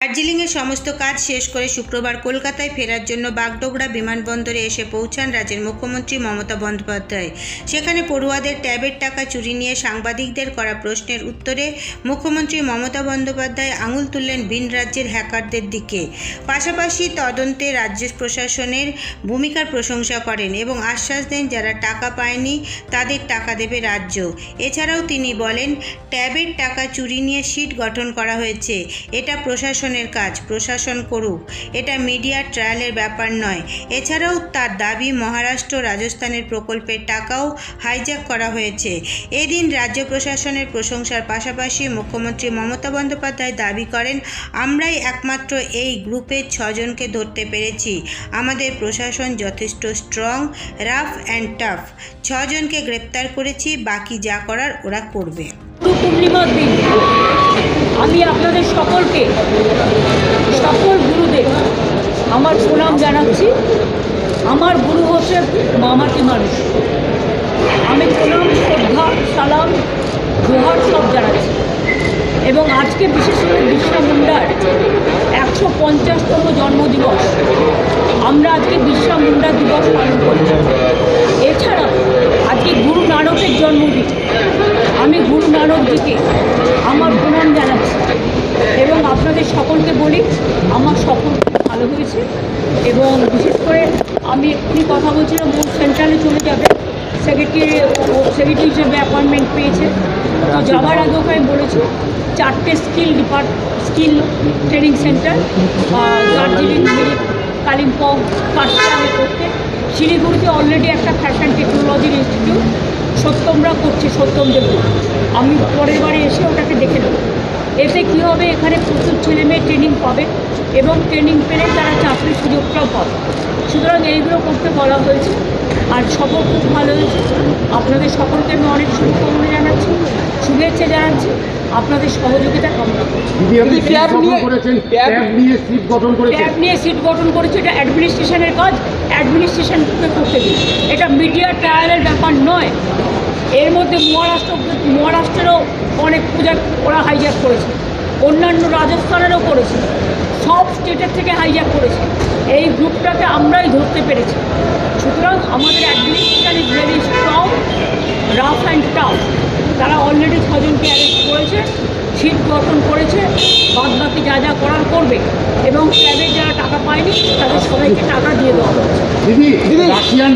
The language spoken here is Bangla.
দার্জিলিংয়ের সমস্ত কাজ শেষ করে শুক্রবার কলকাতায় ফেরার জন্য বাগডোগরা বিমানবন্দরে এসে পৌঁছান রাজ্যের মুখ্যমন্ত্রী মমতা বন্দ্যোপাধ্যায়। সেখানে পড়ুয়াদের ট্যাবের টাকা চুরি নিয়ে সাংবাদিকদের করা প্রশ্নের উত্তরে মুখ্যমন্ত্রী মমতা বন্দ্যোপাধ্যায় আঙুল তুললেন ভিন রাজ্যের হ্যাকারদের দিকে। পাশাপাশি তদন্তে রাজ্য প্রশাসনের ভূমিকার প্রশংসা করেন এবং আশ্বাস দেন যারা টাকা পায়নি তাদের টাকা দেবে রাজ্য। এছাড়াও তিনি বলেন, ট্যাবের টাকা চুরি নিয়ে সিট গঠন করা হয়েছে। এটা প্রশাসনের কাজ, প্রশাসন করুক। এটা মিডিয়ার ট্রায়ালের ব্যাপার নয়। এছাড়াও তার দাবি, মহারাষ্ট্র রাজস্থানের প্রকল্পের টাকাও হাইজ্যাক করা হয়েছে। এদিন রাজ্য প্রশাসনের প্রশংসার পাশাপাশি মুখ্যমন্ত্রী মমতা বন্দ্যোপাধ্যায় দাবি করেন, আমরাই একমাত্র এই গ্রুপের ছজনকে ধরতে পেরেছি। আমাদের প্রশাসন যথেষ্ট স্ট্রং, রাফ অ্যান্ড টাফ। ছজনকে গ্রেপ্তার করেছি, বাকি যা করার ওরা করবে। আমি আপনাদের সকলকে, সকল গুরুদের আমার প্রণাম জানাচ্ছি। আমার গুরু হচ্ছে মামাটি মানুষ। আমি প্রণাম, শ্রদ্ধা, সালাম জোহার সব জানাচ্ছি। এবং আজকে বিশেষ করে বিরসা মুন্ডার একশো পঞ্চাশতম জন্মদিবস। আমরা আজকে বিরসা মুন্ডা দিবস পালন করছি। এছাড়া আজকে গুরু নানকের জন্মদিন। আমি গুরু নানকজিকে আমার প্রণাম জানাচ্ছি। এবং আপনাদের সকলকে বলি আমার সকল ভালো হয়েছে এবং বিশেষ করে আমি এক্ষুনি কথা বলছিলাম ও সেন্ট্রালে চলে যাবে। সেক্রেটারি সেক্রেটারি হিসেবে অ্যাপয়েন্টমেন্ট পেয়েছে। তো যাওয়ার আগে ওকে আমি বলেছি চারটে skill depart skill training centre Darjeeling Kalimpong কাশিয়ামে করতে। শিলিগুড়িতে অলরেডি একটা ফ্যাশন টেকনোলজির সত্যমরা করছে সত্যম দেব আমি পরের বারে এসে ওটাকে দেখে নেব। এতে কী হবে? এখানে প্রচুর ছেলে মেয়ে ট্রেনিং পাবে এবং ট্রেনিং পেলে তারা চাকরির সুযোগটাও পাবে। সুতরাং এইগুলো করতে বলা হয়েছে আর সফর খুব ভালো হয়েছে। আপনাদের সকলকে আমি অনেক শুভকামনা জানাচ্ছি শুভেচ্ছা জানাচ্ছি। আপনাদের সহযোগিতা কামনা করছি। সিট ট্যাব গঠন নিয়ে- সিট গঠন ট্যাব নিয়ে সিট গঠন করেছে। এটা অ্যাডমিনিস্ট্রেশনের কাজ। অ্যাডমিনিস্ট্রেশনকে করতে দিন এটা মিডিয়া ট্রায়ালের ব্যাপার নয়। এর মধ্যে মহারাষ্ট্র মহারাষ্ট্রেরও অনেক পূজা ওরা হাইজ্যাক করেছে। অন্যান্য রাজস্থানেরও করেছে। সব স্টেটের থেকে হাইজ্যাক করেছে। এই গ্রুপটাকে আমরাই ধরতে পেরেছি। সুতরাং আমাদের administration is very strong rough and tough তারা অলরেডি ছজনকে অ্যারেস্ট করেছে সিট গঠন করেছে বাদ বাকি যা যা করার করবে। এবং ক্যাবে যারা টাকা পায়নি তাদের সবাইকে টাকা দিয়ে দেওয়া হচ্ছে দিদি দিদি। রাশিয়ান